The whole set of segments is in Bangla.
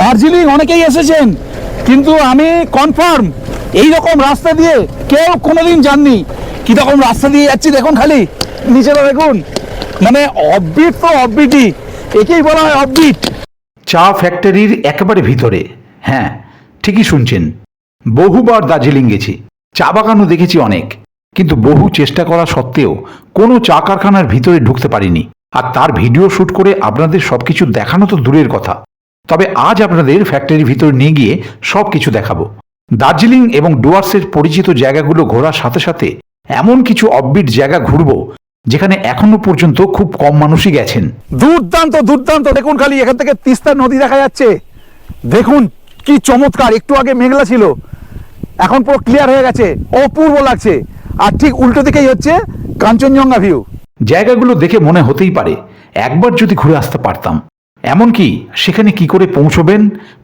দার্জিলিং অনেকেই এসেছেন, কিন্তু আমি কনফার্ম এই রকম রাস্তা দিয়ে কেউ কোনোদিন যাননি। কি রকম রাস্তা দিয়ে যাচ্ছি দেখুন খালি, নিচেটা দেখুন। মানে অববিট তো অববিটই একেই বলা হয় অববিট চা ফ্যাক্টরির একেবারে ভিতরে হ্যাঁ ঠিকই শুনছেন। বহুবার দার্জিলিং গেছি, চা বাগানও দেখেছি অনেক, কিন্তু বহু চেষ্টা করা সত্ত্বেও কোনো চা কারখানার ভিতরে ঢুকতে পারিনি। আর তার ভিডিও শুট করে আপনাদের সবকিছু দেখানো তো দূরের কথা। তবে আজ আপনাদের ফ্যাক্টরির ভিতর নিয়ে গিয়ে সব কিছু দেখাবো। দার্জিলিং এবং ডুয়ার্সের পরিচিত জায়গাগুলো ঘোরার সাথে সাথে এমন কিছু অববিট জায়গা ঘুরবো যেখানে এখনও পর্যন্ত খুব কম মানুষই গেছেন। দুর্দান্ত দুর্দান্ত। দেখুন খালি এখান থেকে তিস্তা নদী দেখা যাচ্ছে। দেখুন কি চমৎকার একটু আগে মেঘলা ছিল। এখন পুরো ক্লিয়ার হয়ে গেছে অপূর্ব লাগছে। আর ঠিক উল্টো দিকেই হচ্ছে কাঞ্চনজঙ্ঘা ভিউ জায়গাগুলো দেখে মনে হতেই পারে একবার যদি ঘুরে আসতে পারতাম। এমনকি সেখানে কি করে পৌঁছবেন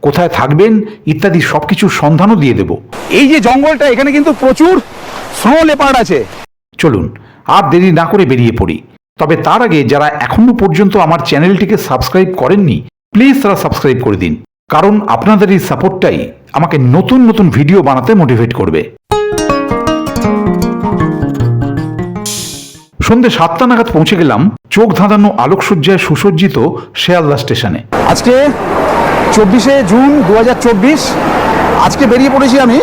কোথায় থাকবেন ইত্যাদি সবকিছুর সন্ধানও দিয়ে দেব। এই যে জঙ্গলটা এখানে কিন্তু প্রচুর স্নো লেপার্ড আছে। চলুন আর দেরি না করে বেরিয়ে পড়ি। তবে তার আগে যারা এখনও পর্যন্ত আমার চ্যানেলটিকে সাবস্ক্রাইব করেননি প্লিজ তারা সাবস্ক্রাইব করে দিন। কারণ আপনাদের এই সাপোর্টটাই আমাকে নতুন নতুন ভিডিও বানাতে মোটিভেট করবে। সন্ধে সাতটা নাগাদ পৌঁছে গেলাম চোখ ধাঁধানো আলোকসজ্জায় সুসজ্জিত শেয়ালদা স্টেশনে। আজকে চব্বিশে জুন দু হাজার চব্বিশ, আজকে বেরিয়ে পড়েছি আমি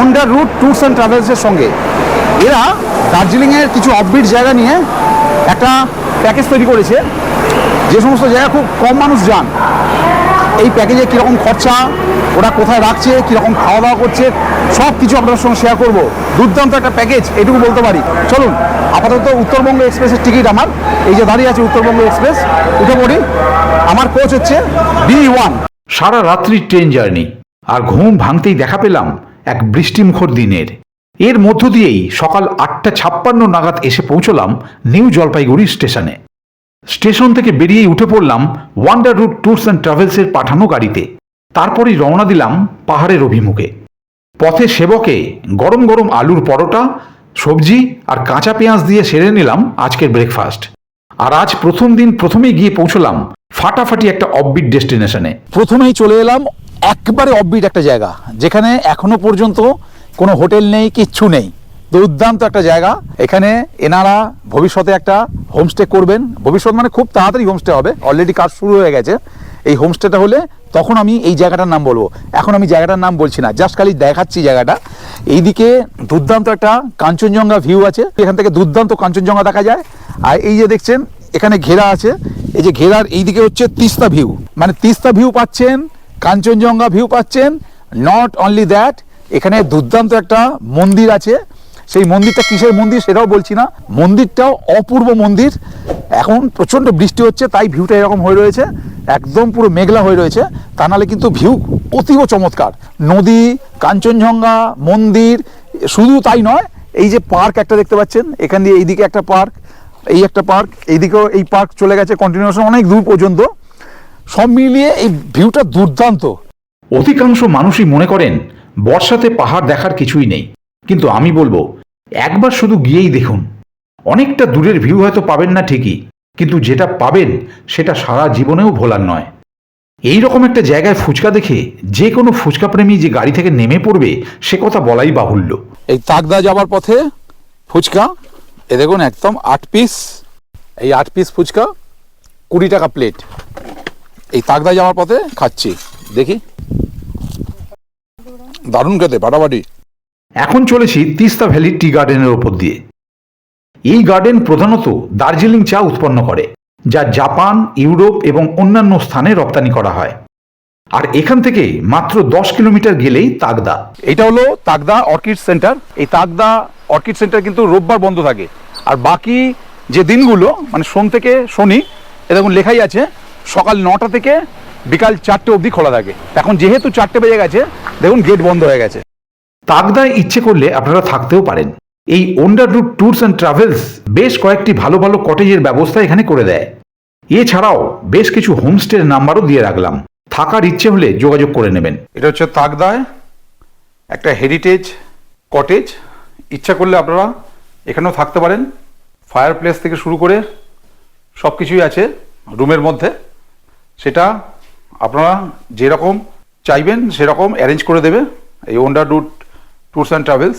ওন্ডার রুট ট্যুরস অ্যান্ড ট্রাভেলসের সঙ্গে। এরা দার্জিলিংয়ের কিছু অফবিট জায়গা নিয়ে একটা প্যাকেজ তৈরি করেছে। যে সমস্ত জায়গা খুব কম মানুষ যান। এই প্যাকেজে কীরকম খরচা, ওরা কোথায় রাখছে, কীরকম খাওয়া দাওয়া করছে সব কিছু আপনার সঙ্গে শেয়ার করব। দুর্দান্ত একটা প্যাকেজ এটুকু বলতে পারি। চলুন, আপাতত উত্তরবঙ্গ এক্সপ্রেসের টিকিট আমার। এই যে দাঁড়িয়ে আছে উত্তরবঙ্গ এক্সপ্রেস উঠে পড়ি। আমার কোচ হচ্ছে বি ওয়ান সারা রাত্রি ট্রেন জার্নি আর ঘুম ভাঙতেই দেখা পেলাম এক বৃষ্টিমুখর দিনের। এর মধ্য দিয়েই সকাল আটটা ছাপ্পান্ন নাগাদ এসে পৌঁছলাম নিউ জলপাইগুড়ি স্টেশনে। স্টেশন থেকে বেরিয়েই উঠে পড়লাম ওয়ান্ডার রুট ট্যুরস অ্যান্ড ট্রাভেলসের পাঠানো গাড়িতে। তারপরেই রওনা দিলাম পাহাড়ের অভিমুখে। পথে সেবকে গরম গরম আলুর পরোটা, সবজি আর কাঁচা পেঁয়াজ দিয়ে সেরে নিলাম আজকের ব্রেকফাস্ট আর আজ প্রথম দিন প্রথমেই গিয়ে পৌঁছলাম ফাটাফাটি একটা অববিট ডেস্টিনেশনে প্রথমেই চলে এলাম একবারে অববিট একটা জায়গা, যেখানে এখনও পর্যন্ত কোনো হোটেল নেই, কিচ্ছু নেই। দুর্দান্ত একটা জায়গা। এখানে এনারা ভবিষ্যতে একটা হোমস্টে করবেন। ভবিষ্যৎ মানে খুব তাড়াতাড়ি হোমস্টে হবে। অলরেডি কাজ শুরু হয়ে গেছে। এই হোমস্টেটা হলে তখন আমি এই জায়গাটার নাম বলব। এখন আমি জায়গাটার নাম বলছি না। জাস্ট খালি দেখাচ্ছি জায়গাটা। এইদিকে দুর্দান্ত একটা কাঞ্চনজঙ্ঘা ভিউ আছে। এখান থেকে দুর্দান্ত কাঞ্চনজঙ্ঘা দেখা যায়। আর এই যে দেখছেন, এখানে ঘেরা আছে। এই যে ঘেরার এইদিকে হচ্ছে তিস্তা ভিউ মানে তিস্তা ভিউ পাচ্ছেন, কাঞ্চনজঙ্ঘা ভিউ পাচ্ছেন। নট অনলি দ্যাট এখানে দুর্দান্ত একটা মন্দির আছে। সেই মন্দিরটা কিসের মন্দির সেটাও বলছি না। মন্দিরটাও অপূর্ব মন্দির। এখন প্রচণ্ড বৃষ্টি হচ্ছে, তাই ভিউটা এরকম হয়ে রয়েছে। একদম পুরো মেঘলা হয়ে রয়েছে। তা নাহলে কিন্তু ভিউ অতীব চমৎকার। নদী, কাঞ্চনজঙ্ঘা, মন্দির, শুধু তাই নয়, এই যে পার্ক একটা দেখতে পাচ্ছেন, এখান দিয়ে এইদিকে একটা পার্ক, এই একটা পার্ক, এইদিকেও এই পার্ক চলে গেছে কন্টিনিউশন অনেক দূর পর্যন্ত। সব মিলিয়ে এই ভিউটা দুর্দান্ত। অধিকাংশ মানুষই মনে করেন, বর্ষাতে পাহাড় দেখার কিছুই নেই। কিন্তু আমি বলব, একবার শুধু গিয়েই দেখুন। অনেকটা দূরের ভিউ হয়তো পাবেন না ঠিকই, কিন্তু যেটা পাবেন সেটা সারা জীবনেও ভোলার নয়। এই রকম একটা জায়গায় ফুচকা দেখে যে কোনো ফুচকা প্রেমী যে গাড়ি থেকে নেমে পড়বে, সে কথা বলাই বাহুল্য। এই তাকদা যাওয়ার পথে ফুচকা, এ দেখুন একদম আট পিস এই আট পিস ফুচকা, কুড়ি টাকা প্লেট এই তাকদা যাওয়ার পথে খাচ্ছি, দেখি। দারুণ খেতে ফাটাফাটি এখন চলেছি তিস্তা ভ্যালি টি গার্ডেনের ওপর দিয়ে। এই গার্ডেন প্রধানত দার্জিলিং চা উৎপন্ন করে, যা জাপান, ইউরোপ এবং অন্যান্য স্থানে রপ্তানি করা হয়। আর এখান থেকে মাত্র দশ কিলোমিটার গেলেই তাগদা। এটা হলো তাকদা অর্কিড সেন্টার। এই তাকদা অর্কিড সেন্টার কিন্তু রোববার বন্ধ থাকে। আর বাকি যে দিনগুলো মানে সোম থেকে শনি এরকম লেখাই আছে, সকাল নটা থেকে বিকাল চারটে অবধি খোলা থাকে। এখন যেহেতু চারটে বেজে গেছে, দেখুন গেট বন্ধ হয়ে গেছে। তাগদায় ইচ্ছে করলে আপনারা থাকতেও পারেন। এই wonder route tours and travels বেশ কয়েকটি ভালো ভালো কটেজের ব্যবস্থা এখানে করে দেয়। এছাড়াও বেশ কিছু হোমস্টের নাম্বারও দিয়ে রাখলাম। থাকার ইচ্ছে হলে যোগাযোগ করে নেবেন। এটা হচ্ছে তাকদায় একটা হেরিটেজ কটেজ ইচ্ছা করলে আপনারা এখানেও থাকতে পারেন। ফায়ার প্লেস থেকে শুরু করে সব কিছুই আছে রুমের মধ্যে। সেটা আপনারা যেরকম চাইবেন সেরকম অ্যারেঞ্জ করে দেবে। এই wonder route tours and travels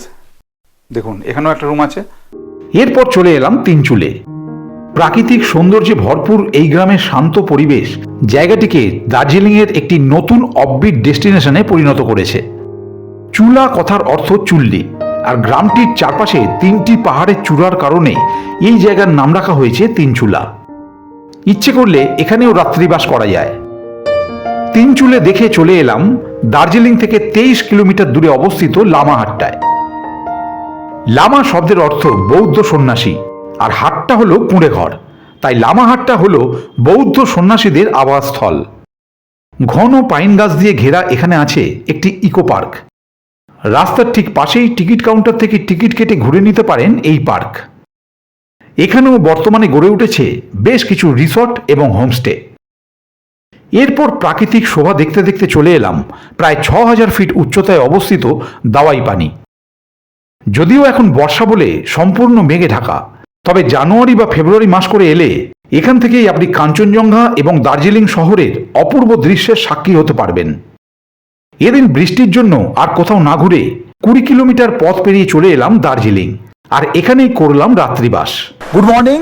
দেখুন, এখানেও একটা রুম আছে। এরপর চলে এলাম তিনচুলে। প্রাকৃতিক সৌন্দর্যে ভরপুর এই গ্রামের শান্ত পরিবেশ জায়গাটিকে দার্জিলিংয়ের একটি নতুন অববিট ডেস্টিনেশনে পরিণত করেছে। চুলা কথার অর্থ চুল্লি, আর গ্রামটির চারপাশে তিনটি পাহাড়ের চূড়ার কারণে এই জায়গার নাম রাখা হয়েছে তিনচুলা। ইচ্ছে করলে এখানেও রাত্রিবাস করা যায়। তিনচুলে দেখে চলে এলাম দার্জিলিং থেকে তেইশ কিলোমিটার দূরে অবস্থিত লামাহাট্টায় লামা শব্দের অর্থ বৌদ্ধ সন্ন্যাসী, আর হাটটা হলো কুঁড়ে ঘর। তাই লামাহাটটা হলো বৌদ্ধ সন্ন্যাসীদের আবাসস্থল। ঘন পাইন গাছ দিয়ে ঘেরা এখানে আছে একটি ইকো পার্ক। রাস্তার ঠিক পাশেই টিকিট কাউন্টার থেকে টিকিট কেটে ঘুরে নিতে পারেন এই পার্ক। এখানেও বর্তমানে গড়ে উঠেছে বেশ কিছু রিসর্ট এবং হোমস্টে। এরপর প্রাকৃতিক শোভা দেখতে দেখতে চলে এলাম, প্রায় ছ হাজার ফিট উচ্চতায় অবস্থিত দাওয়াই পানি। যদিও এখন বর্ষা বলে সম্পূর্ণ মেঘে ঢাকা, তবে জানুয়ারি বা ফেব্রুয়ারি মাস করে এলে এখান থেকেই আপনি কাঞ্চনজঙ্ঘা এবং দার্জিলিং শহরের অপূর্ব দৃশ্যের সাক্ষী হতে পারবেন। এদিন বৃষ্টির জন্য আর কোথাও না ঘুরে কুড়ি কিলোমিটার পথ পেরিয়ে চলে এলাম দার্জিলিং, আর এখানেই করলাম রাত্রিবাস। গুড মর্নিং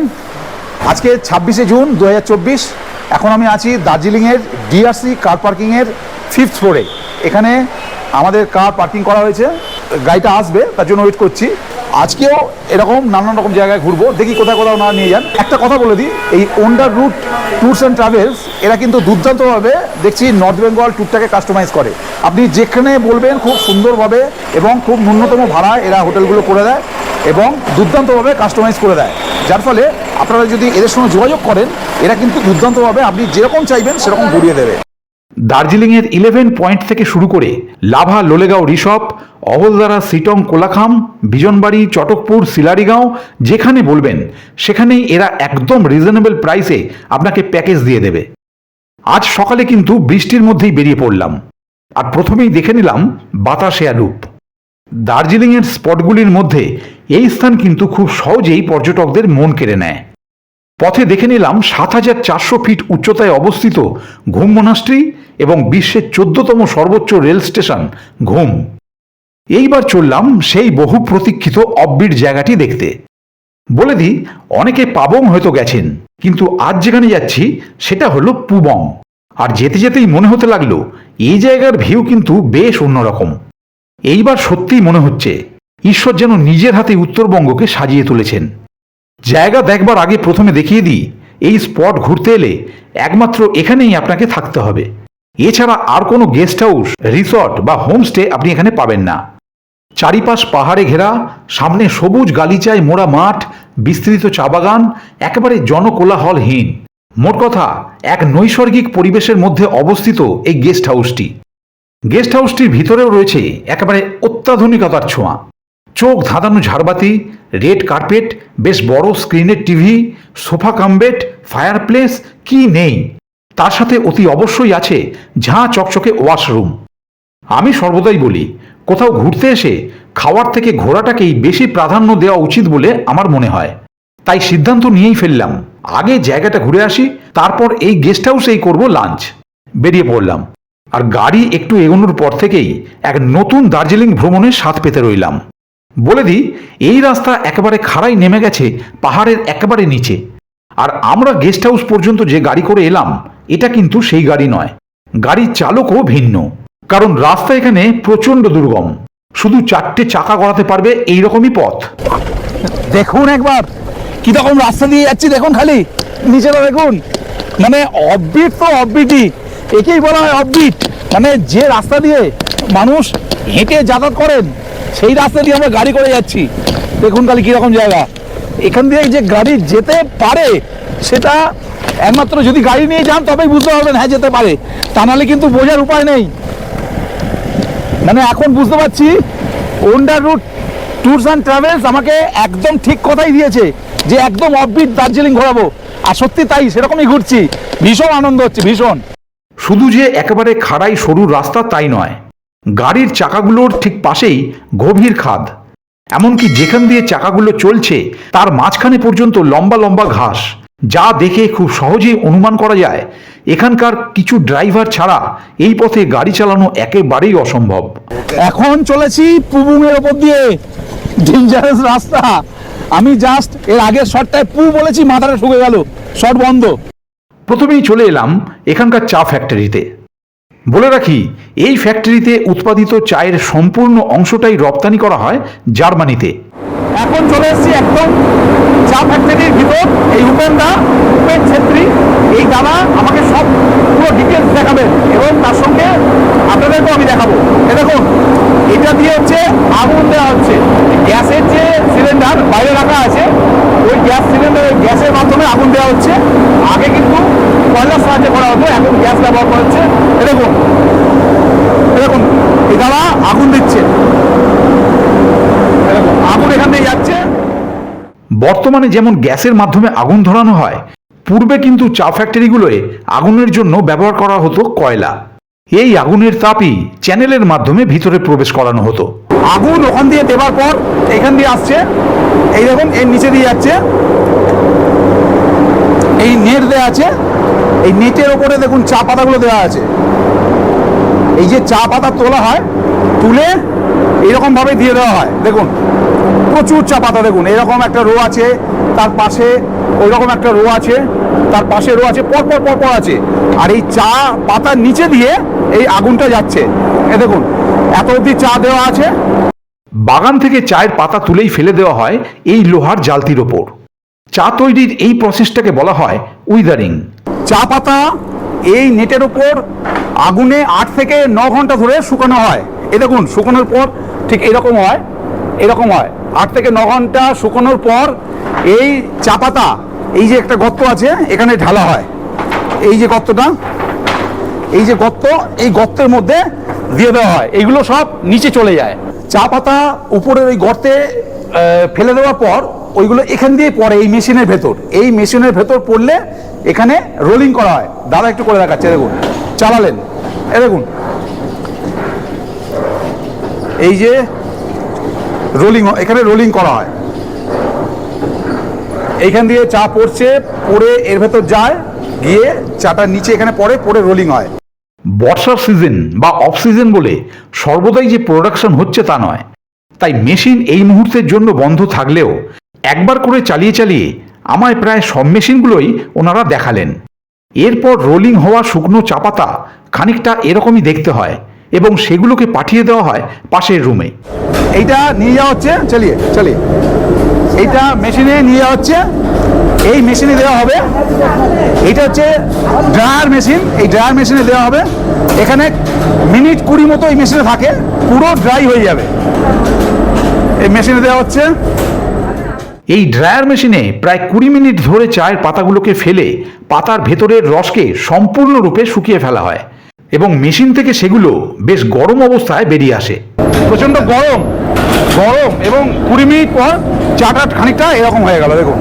আজকে ছাব্বিশে জুন দু হাজার চব্বিশ। এখন আমি আছি দার্জিলিংয়ের ডিআরসি কার পার্কিংয়ের ফিফথ ফ্লোরে এখানে আমাদের কার পার্কিং করা হয়েছে। গাড়িটা আসবে, তার জন্য ওয়েট করছি। আজকেও এরকম নানান রকম জায়গায় ঘুরবো। দেখি কোথায় কোথাও না নিয়ে যান। একটা কথা বলে দিই, এই wonder route tours and travels এরা কিন্তু দুর্দান্তভাবে দেখছি নর্থ বেঙ্গল ট্যুরটাকে কাস্টমাইজ করে। আপনি যেখানে বলবেন খুব সুন্দরভাবে এবং খুব ন্যূনতম ভাড়ায় এরা হোটেলগুলো করে দেয় এবং দুর্দান্তভাবে কাস্টমাইজ করে দেয়। যার ফলে আপনারা যদি এদের সঙ্গে যোগাযোগ করেন, এরা কিন্তু দুর্দান্তভাবে আপনি যেরকম চাইবেন, সেরকম ঘুরিয়ে দেবে। দার্জিলিংয়ের ইলেভেন পয়েন্ট থেকে শুরু করে লাভা লোলেগাঁও রিসপ, অহলদারা সিটং কোলাখাম, বিজনবাড়ি, চটকপুর, সিলারিগাঁও, যেখানে বলবেন, সেখানেই এরা একদম রিজনেবল প্রাইসে আপনাকে প্যাকেজ দিয়ে দেবে। আজ সকালে কিন্তু বৃষ্টির মধ্যেই বেরিয়ে পড়লাম। আর প্রথমেই দেখে নিলাম বাতাসেয়া লুপ দার্জিলিংয়ের স্পটগুলির মধ্যে এই স্থান কিন্তু খুব সহজেই পর্যটকদের মন কেড়ে নেয়। পথে দেখে নিলাম সাত হাজার চারশো ফিট উচ্চতায় অবস্থিত ঘুম মোনাস্ট্রি এবং বিশ্বের চোদ্দতম সর্বোচ্চ রেল স্টেশন, ঘুম। এইবার চললাম সেই বহু প্রতীক্ষিত অব্বির জায়গাটি দেখতে। বলে দিই, অনেকে পাবং হয়তো গেছেন, কিন্তু আজ যেখানে যাচ্ছি, সেটা হলো পুবং। আর যেতে যেতেই মনে হতে লাগল, এই জায়গার ভিউ কিন্তু বেশ অন্যরকম। এইবার সত্যিই মনে হচ্ছে, ঈশ্বর যেন নিজের হাতে উত্তরবঙ্গকে সাজিয়ে তুলেছেন। জায়গা দেখবার আগে প্রথমে দেখিয়ে দিই, এই স্পট ঘুরতে এলে একমাত্র এখানেই আপনাকে থাকতে হবে। এছাড়া আর কোনো গেস্ট হাউস রিসর্ট বা হোমস্টে আপনি এখানে পাবেন না। চারিপাশ পাহাড়ে ঘেরা, সামনে সবুজ গালিচায় মোড়া মাঠ, বিস্তৃত চা বাগান, একেবারে জনকোলাহলহীন। মোট কথা, এক নৈসর্গিক পরিবেশের মধ্যে অবস্থিত এই গেস্ট হাউসটি গেস্ট হাউসটির ভিতরেও রয়েছে একেবারে অত্যাধুনিকতার ছোঁয়া। চোখ ধাঁধানো ঝাড়বাতি, রেড কার্পেট, বেশ বড় স্ক্রিনের টিভি, সোফা কামবেট ফায়ারপ্লেস, কি নেই? তার সাথে অতি অবশ্যই আছে ঝাঁ চকচকে ওয়াশরুম। আমি সর্বদাই বলি, কোথাও ঘুরতে এসে খাওয়ার থেকে ঘোরাটাকেই বেশি প্রাধান্য দেওয়া উচিত বলে আমার মনে হয়। তাই সিদ্ধান্ত নিয়েই ফেললাম, আগে জায়গাটা ঘুরে আসি, তারপর এই গেস্ট হাউসেই করব লাঞ্চ। বেরিয়ে পড়লাম, আর গাড়ি একটু এগোনোর পর থেকেই এক নতুন দার্জিলিং ভ্রমণের স্বাদ পেতে রইলাম। বলে দিই, এই রাস্তা একেবারে খাড়াই নেমে গেছে পাহাড়ের একেবারে নিচে। আর আমরা গেস্ট হাউস পর্যন্ত যে গাড়ি করে এলাম, এটা কিন্তু সেই গাড়ি নয়। গাড়ির চালকও ভিন্ন। কারণ রাস্তা এখানে প্রচণ্ড দুর্গম। শুধু চারটে চাকা গড়াতে পারবে এইরকমই পথ। দেখুন একবার। কি রকম রাস্তা দিয়ে যাচ্ছি দেখুন খালি। নিচেটা দেখুন। মানে অববিট তো অববিটই একেই বলা হয় অববিট মানে যে রাস্তা দিয়ে মানুষ হেঁটে যাতায়াত করেন সেই রাস্তা দিয়ে আমরা গাড়ি করে যাচ্ছি। দেখুন খালি কীরকম জায়গা। এখান দিয়ে যে গাড়ি যেতে পারে, সেটা একমাত্র যদি গাড়ি নিয়ে যান, তবেই বুঝতে পারবেন হ্যাঁ যেতে পারে। তা নাহলে কিন্তু বোঝার উপায় নেই। মানে এখন বুঝতে পারছি wonder route tours and travels আমাকে একদম ঠিক কথাই দিয়েছে, যে একদম অফবিট দার্জিলিং ঘোরাবো। আর সত্যি তাই, সেরকমই ঘুরছি। ভীষণ আনন্দ হচ্ছে, ভীষণ। শুধু যে একেবারে খাড়াই সরু রাস্তা তাই নয় গাড়ির চাকাগুলোর ঠিক পাশেই গভীর খাদ। এমনকি যেখান দিয়ে চাকাগুলো চলছে তার মাঝখানে পর্যন্ত লম্বা লম্বা ঘাস। যা দেখে খুব সহজেই অনুমান করা যায় এখানকার কিছু ড্রাইভার ছাড়া এই পথে গাড়ি চালানো একেবারেই অসম্ভব। এখন চলেছি পুবুংয়ের ওপর দিয়ে। ডেঞ্জারাস রাস্তা। আমি জাস্ট এর আগের শটটায় পু বলেছি মাথাটা ঢুকে গেল। শট বন্ধ। প্রথমেই চলে এলাম এখানকার চা ফ্যাক্টরিতে বলে রাখি, এই ফ্যাক্টরিতে উৎপাদিত চায়ের সম্পূর্ণ অংশটাই রপ্তানি করা হয় জার্মানিতে। এখন চলে এসেছি একদম চা ফ্যাক্টরির ভিতর, এই উপেনদা, উপেন ছেত্রী, এই দাদা আমাকে সব পুরো ডিটেলস দেখাবেন এবং তার সঙ্গে আপনাদেরকেও আমি দেখাবো। এ দেখুন, এটা দিয়ে হচ্ছে আগুন দেওয়া হচ্ছে। গ্যাসের যে সিলিন্ডার বাইরে রাখা আছে, ওই গ্যাস সিলিন্ডারের গ্যাসের মাধ্যমে আগুন দেওয়া হচ্ছে। আগে কিন্তু কয়লার সাহায্যে করা হতো এখন গ্যাস ব্যবহার করা হচ্ছে। এ দেখুন এ দেখুন এই দাদা আগুন দিচ্ছে। আগুন এখান দিয়ে যাচ্ছে। বর্তমানে যেমন গ্যাসের মাধ্যমে আগুন ধরানো হয় পূর্বে কিন্তু চা ফ্যাক্টরিগুলোয় আগুনের জন্য ব্যবহার করা হতো কয়লা। এই আগুনের তাপই চ্যানেলের মাধ্যমে ভিতরে প্রবেশ করানো হতো। আগুন ওখান দিয়ে দেবার পর এখান দিয়ে আসছে। এই দেখুন এর নিচে দিয়ে যাচ্ছে। এই নেট দেওয়া আছে। এই নেটের ওপরে দেখুন চা পাতাগুলো দেওয়া আছে। এই যে চা পাতা তোলা হয়, তুলে এইরকম ভাবে দিয়ে দেওয়া হয়। দেখুন, প্রচুর চা পাতা দেখুন। এরকম একটা রো আছে, তার পাশে ওই রকম একটা রো আছে, তার পাশে রো আছে, পর পর পর পর আছে। আর এই চা পাতার নিচে দিয়ে এই আগুনটা যাচ্ছে। এ দেখুন, এত অব্দি চা দেওয়া আছে। বাগান থেকে চায়ের পাতা তুলেই ফেলে দেওয়া হয় এই লোহার জালতির ওপর। চা তৈরির এই প্রসেসটাকে বলা হয় উইদারিং চা পাতা এই নেটের উপর আগুনে আট থেকে ন ঘণ্টা ধরে শুকানো হয়। এ দেখুন, শুকানোর পর ঠিক এরকম হয় এরকম হয়। আট থেকে ন ঘণ্টা শুকানোর পর এই চা পাতা এই যে একটা গর্ত আছে, এখানে ঢালা হয়। এই যে গর্তটা, এই যে গর্ত, এই গর্তের মধ্যে দিয়ে দেওয়া হয়। এইগুলো সব নিচে চলে যায়। চা পাতা উপরের ওই গর্তে ফেলে দেওয়ার পর ওইগুলো এখান দিয়ে পড়ে, এই মেশিনের ভেতর। এই মেশিনের ভেতর পড়লে এখানে রোলিং করা হয়। দাদা একটু করে দেখাচ্ছে দেখুন, চালালেন। এ দেখুন, এই যে রোলিং এখানে রোলিং করা হয়। এইখান দিয়ে চা পড়ছে, পড়ে এর ভেতর যায়, গিয়ে চাটা নিচে এখানে পড়ে পড়ে রোলিং হয়। বর্ষার সিজন বা অফ সিজন বলে সর্বদাই যে প্রোডাকশন হচ্ছে তা নয়। তাই মেশিন এই মুহূর্তের জন্য বন্ধ থাকলেও একবার করে চালিয়ে চালিয়ে আমায় প্রায় সব মেশিনগুলোই ওনারা দেখালেন। এরপর রোলিং হওয়া শুকনো চাপাতা খানিকটা এরকমই দেখতে হয় এবং সেগুলোকে পাঠিয়ে দেওয়া হয় পাশের রুমে। এইটা নিয়ে যাওয়া হচ্ছে, চালিয়ে চালিয়ে। এইটা মেশিনে নিয়ে যাওয়া হচ্ছে, এই মেশিনে দেওয়া হবে। এটা হচ্ছে ড্রায়ার মেশিন, এই ড্রায়ার মেশিনে দেওয়া হবে। এখানে মিনিট কুড়ি মতো এই মেশিনে থাকে, পুরো ড্রাই হয়ে যাবে। এই মেশিনে দেওয়া হচ্ছে এই ড্রায়ার মেশিনে প্রায় কুড়ি মিনিট ধরে চায়ের পাতাগুলোকে ফেলে পাতার ভেতরের রসকে সম্পূর্ণরূপে শুকিয়ে ফেলা হয় এবং মেশিন থেকে সেগুলো বেশ গরম অবস্থায় বেরিয়ে আসে। প্রচণ্ড গরম গরম এবং কুড়ি মিনিট পর চাটা খানিকটা এরকম হয়ে গেল দেখুন।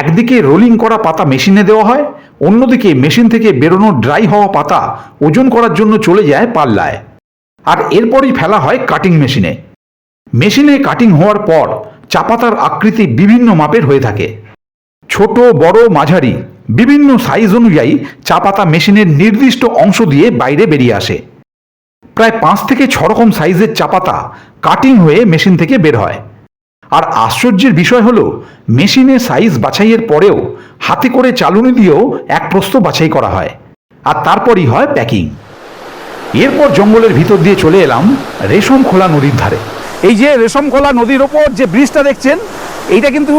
একদিকে রোলিং করা পাতা মেশিনে দেওয়া হয় অন্যদিকে মেশিন থেকে বেরোনো ড্রাই হওয়া পাতা ওজন করার জন্য চলে যায় পাল্লায়। আর এরপরই ফেলা হয় কাটিং মেশিনে। মেশিনে কাটিং হওয়ার পর চাপাতার আকৃতি বিভিন্ন মাপের হয়ে থাকে। ছোট, বড়, মাঝারি, বিভিন্ন সাইজ অনুযায়ী চা পাতা মেশিনের নির্দিষ্ট অংশ দিয়ে বাইরে বেরিয়ে আসে। প্রায় পাঁচ থেকে ছ রকম সাইজের চা পাতা কাটিং হয়ে মেশিন থেকে বের হয়। আর আশ্চর্যের বিষয় হলো, মেশিনে সাইজ বাছাইয়ের পরেও হাতে করে চালুনি দিয়েও এক প্রস্ত বাছাই করা হয়, আর তারপরই হয় প্যাকিং এরপর জঙ্গলের ভিতর দিয়ে চলে এলাম রেশম খোলা নদীর ধারে। এই যে রেশমখোলা নদীর ওপর যে ব্রিজটা দেখছেন, এইটা কিন্তু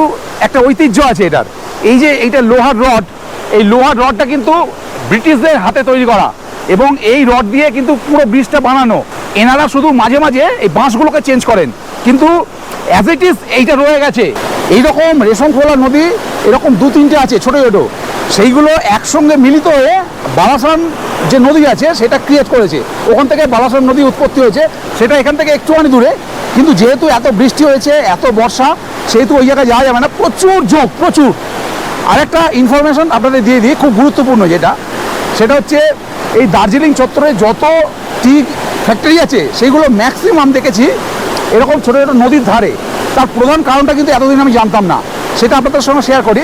একটা ঐতিহ্য আছে এটার। এই যে এইটা লোহার রড, এই লোহার রডটা কিন্তু ব্রিটিশদের হাতে তৈরি করা এবং এই রড দিয়ে কিন্তু পুরো ব্রিজটা বানানো। এনারা শুধু মাঝে মাঝে এই বাঁশগুলোকে চেঞ্জ করেন। কিন্তু অ্যাজ ইট ইজ এইটা রয়ে গেছে। এইরকম রেশমখোলা নদী, এরকম দু তিনটে আছে, ছোটো ছোটো। সেইগুলো একসঙ্গে মিলিত হয়ে বালাসান যে নদী আছে, সেটা ক্রিয়েট করেছে। ওখান থেকে বালাসান নদী উৎপত্তি হয়েছে। সেটা এখান থেকে একটুখানি দূরে। কিন্তু যেহেতু এত বৃষ্টি হয়েছে, এত বর্ষা, সেহেতু ওই জায়গায় যাওয়া যাবে না। প্রচুর ঝোঁক প্রচুর। আরেকটা ইনফরমেশন আপনাদের দিয়ে দিই, খুব গুরুত্বপূর্ণ যেটা। সেটা হচ্ছে এই দার্জিলিং চত্বরে যত টি ফ্যাক্টরি আছে সেইগুলো ম্যাক্সিমাম দেখেছি, এরকম ছোটো ছোটো নদীর ধারে। তার প্রধান কারণটা কিন্তু এতদিন আমি জানতাম না। সেটা আপনাদের সঙ্গে শেয়ার করি।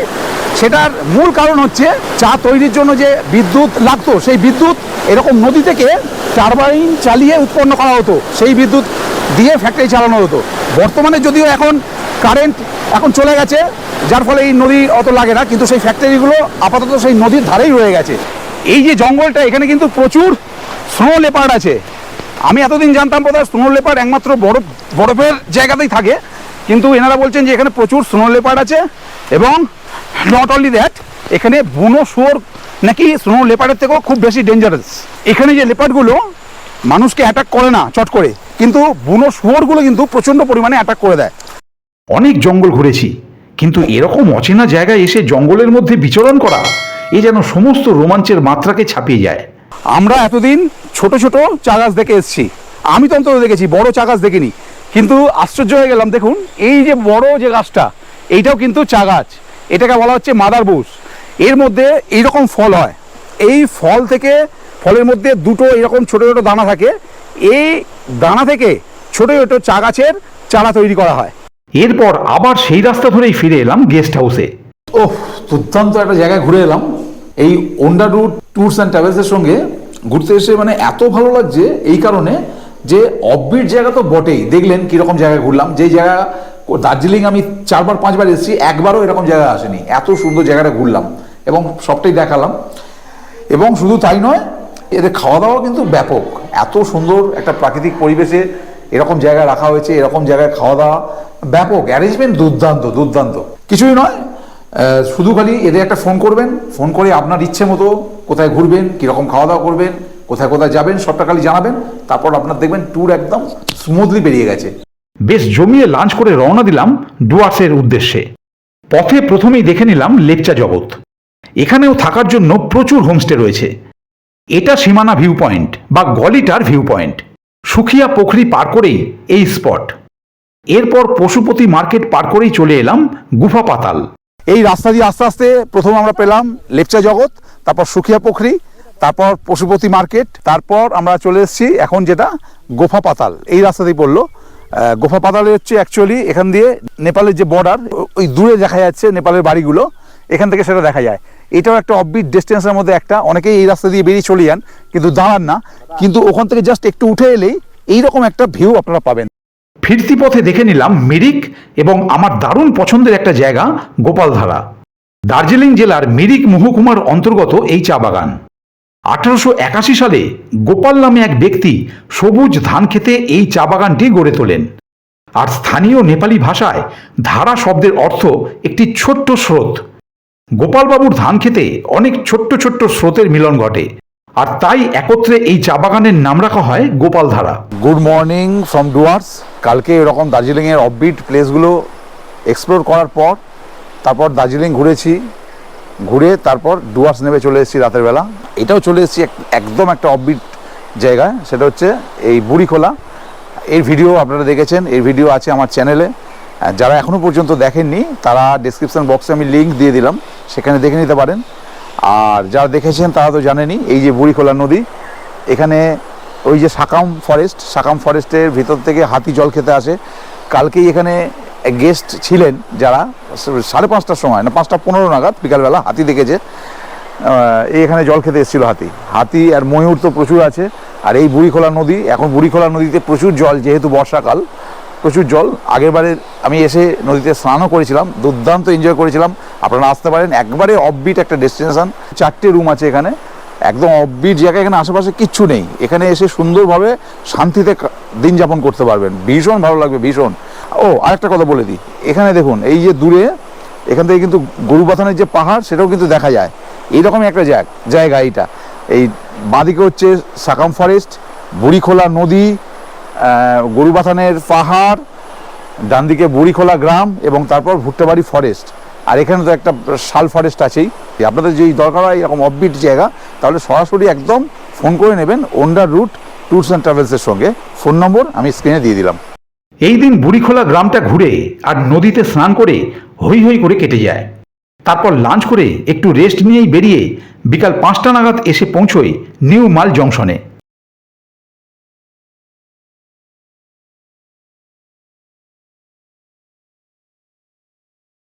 সেটার মূল কারণ হচ্ছে চা তৈরির জন্য যে বিদ্যুৎ লাগতো, সেই বিদ্যুৎ এরকম নদী থেকে টারবাইন চালিয়ে উৎপন্ন করা হতো, সেই বিদ্যুৎ দিয়ে ফ্যাক্টরি চালানো হতো। বর্তমানে যদিও এখন কারেন্ট এখন চলে গেছে, যার ফলে এই নদী অত লাগে না, কিন্তু সেই ফ্যাক্টরিগুলো আপাতত সেই নদীর ধারেই রয়ে গেছে। এই যে জঙ্গলটা, এখানে কিন্তু প্রচুর স্নো লেপার্ড আছে। আমি এতদিন জানতাম বোধহয় স্নো লেপার্ড একমাত্র বরফ, বরফের জায়গাতেই থাকে, কিন্তু এনারা বলছেন যে এখানে প্রচুর স্নো লেপার্ড আছে এবং নট অনলি দ্যাট এখানে বুনো শুয়োর নাকি স্নো লেপার্ডের থেকেও খুব বেশি ডেঞ্জারাস এখানে যে লেপার্ডগুলো মানুষকে অ্যাটাক করে না চট করে কিন্তু বুনো শুয়োরগুলো কিন্তু প্রচণ্ড পরিমাণে অ্যাটাক করে দেয়। অনেক জঙ্গল ঘুরেছি কিন্তু এরকম অচেনা জায়গায় এসে জঙ্গলের মধ্যে বিচরণ করা এ যেন সমস্ত রোমাঞ্চের মাত্রাকে ছাপিয়ে যায়। আমরা এতদিন ছোট ছোট চা গাছ দেখে এসেছি। আমি তো অন্তত দেখেছি বড় চা গাছ দেখিনি। কিন্তু আশ্চর্য হয়ে গেলাম দেখুন এই যে বড় যে গাছটা এইটাও কিন্তু চা গাছ। এটাকে বলা হচ্ছে মাদার বুশ। এর মধ্যে এইরকম ফল হয়। এই ফল থেকে ফলের মধ্যে দুটো এরকম ছোট ছোটো দানা থাকে। এই দানা থেকে ছোট ছোট চা গাছের চারা তৈরি করা হয়। এরপর আবার সেই রাস্তা ধরেই ফিরে এলাম গেস্ট হাউসে ও দুর্দান্ত একটা জায়গায় ঘুরে এলাম। এই ওন্ডা রুট ট্যুরস অ্যান্ড ট্রাভেলসের সঙ্গে ঘুরতে এসে মানে এত ভালো লাগছে এই কারণে যে অফবিট জায়গা তো বটেই। দেখলেন কীরকম জায়গায় ঘুরলাম। যেই জায়গা দার্জিলিং আমি চারবার, পাঁচবার এসেছি, একবারও এরকম জায়গা আসেনি। এত সুন্দর জায়গাটা ঘুরলাম এবং সবটাই দেখালাম। এবং শুধু তাই নয়, এদের খাওয়া দাওয়া কিন্তু ব্যাপক। এত সুন্দর একটা প্রাকৃতিক পরিবেশে এরকম জায়গায় রাখা হয়েছে, এরকম জায়গায় খাওয়া দাওয়া ব্যাপক। অ্যারেঞ্জমেন্ট দুর্দান্ত দুর্দান্ত। কিছুই নয় শুধু খালি এদের একটা ফোন করবেন, ফোন করে আপনার ইচ্ছে মতো কোথায় ঘুরবেন, কীরকম খাওয়া দাওয়া করবেন, কোথায় কোথায় যাবেন, সবটা খালি জানাবেন, তারপর আপনার দেখবেন ট্যুর একদম স্মুথলি বেরিয়ে গেছে। বেশ জমিয়ে লাঞ্চ করে রওনা দিলাম ডুয়ার্সের উদ্দেশ্যে। পথে প্রথমেই দেখে নিলাম লেপচা জগৎ। এখানেও থাকার জন্য প্রচুর হোমস্টে রয়েছে। এটা সীমানা ভিউ পয়েন্ট বা গলিটার ভিউ পয়েন্ট সুখিয়া পোখরি পার করেই এই স্পট। এরপর পশুপতি মার্কেট পার করেই চলে এলাম গুফা পাতাল। এই রাস্তা দিয়ে আস্তে আস্তে প্রথম আমরা পেলাম লেপচা জগৎ, তারপর সুখিয়া পুখরি, তারপর পশুপতি মার্কেট, তারপর আমরা চলে এসেছি এখন যেটা গোফা পাতাল। এই রাস্তাতেই পড়ল গোফা পাতালে হচ্ছে অ্যাকচুয়ালি এখান দিয়ে নেপালের যে বর্ডার ওই দূরে দেখা যাচ্ছে নেপালের বাড়িগুলো, এখান থেকে সেটা দেখা যায়। এটাও একটা অফবিট ডিস্টেন্সের মধ্যে একটা, অনেকেই এই রাস্তা দিয়ে বেরিয়ে চলে যান, কিন্তু দাঁড়ান না। কিন্তু ওখান থেকে জাস্ট একটু উঠে এলেই এইরকম একটা ভিউ আপনারা পাবেন। ফিরতি পথে দেখে নিলাম মিরিক এবং আমার দারুণ পছন্দের একটা জায়গা, গোপালধারা। দার্জিলিং জেলার মিরিক মহকুমার অন্তর্গত এই চা বাগান। আঠারোশো একাশি সালে গোপাল নামে এক ব্যক্তি সবুজ ধান খেতে এই চা বাগানটি গড়ে তোলেন। আর স্থানীয় নেপালি ভাষায় ধারা শব্দের অর্থ একটি ছোট্ট স্রোত। গোপালবাবুর ধান খেতে অনেক ছোট্ট ছোট্ট স্রোতের মিলন ঘটে। আর তাই একত্রে এই চা বাগানের নাম রাখা হয় Gopaldhara good morning from Dooars কালকে এরকম দার্জিলিংয়ের অফবিট প্লেসগুলো এক্সপ্লোর করার পর তারপর দার্জিলিং ঘুরেছি। ঘুরে তারপর ডুয়ার্স নেমে চলে এসেছি রাতের বেলা। এটাও চলে এসেছি এক- একদম একটা অফবিট জায়গায়, সেটা হচ্ছে এই বুড়িখোলা। এর ভিডিও আপনারা দেখেছেন, এর ভিডিও আছে আমার চ্যানেলে যারা এখনও পর্যন্ত দেখেননি, তারা ডিসক্রিপশন বক্সে আমি লিঙ্ক দিয়ে দিলাম, সেখানে দেখে নিতে পারেন। আর যারা দেখেছেন, তারা তো জানেনি এই যে বুড়িখোলা নদী, এখানে ওই যে সাকাম ফরেস্ট সাকাম ফরেস্টের ভিতর থেকে হাতি জল খেতে আসে। কালকেই এখানে গেস্ট ছিলেন যারা সাড়ে পাঁচটার সময়, না পাঁচটা পনেরো নাগাদ বিকালবেলা হাতি দেখেছে। এখানে জল খেতে এসেছিল হাতি। হাতি আর ময়ূর তো প্রচুর আছে, আর এই বুড়িখোলা নদী, এখন বুড়িখোলা নদীতে প্রচুর জল, যেহেতু বর্ষাকাল, প্রচুর জল। আগেরবারে আমি এসে নদীতে স্নানও করেছিলাম, দুর্দান্ত এনজয় করেছিলাম। আপনারা আসতে পারেন, একবারে অফবিট একটা ডেস্টিনেশন চারটে রুম আছে এখানে, একদম অফবিট জায়গা, এখানে আশেপাশে কিচ্ছু নেই। এখানে এসে সুন্দরভাবে শান্তিতে দিন যাপন করতে পারবেন। ভীষণ ভালো লাগবে, ভীষণ। ও, আরেকটা কথা বলে দিই। এখানে দেখুন, এই যে দূরে, এখান থেকে কিন্তু গরু গরুবাথানের যে পাহাড়, সেটাও কিন্তু দেখা যায়। এইরকমই একটা জায়গা জায়গা এইটা। এই বাঁদিকে হচ্ছে সাকাম ফরেস্ট, বুড়িখোলা নদী গরুবাথানের পাহাড় ডান দিকে বুড়িখোলা গ্রাম এবং তারপর ভুট্টাবাড়ি ফরেস্ট। আর এখানে তো একটা শাল ফরেস্ট আছেই। আপনাদের যেই দরকার হয় এরকম অফবিট জায়গা, তাহলে সরাসরি একদম ফোন করে নেবেন ওন্ডার রুট ট্যুরস অ্যান্ড ট্রাভেলসের সঙ্গে। ফোন নম্বর আমি স্ক্রিনে দিয়ে দিলাম। এই দিন বুড়িখোলা গ্রামটা ঘুরে আর নদীতে স্নান করে হই হই করে কেটে যায়। তারপর লাঞ্চ করে একটু রেস্ট নিয়েই বেরিয়ে বিকাল পাঁচটা নাগাদ এসে পৌঁছই নিউ মাল জংশনে।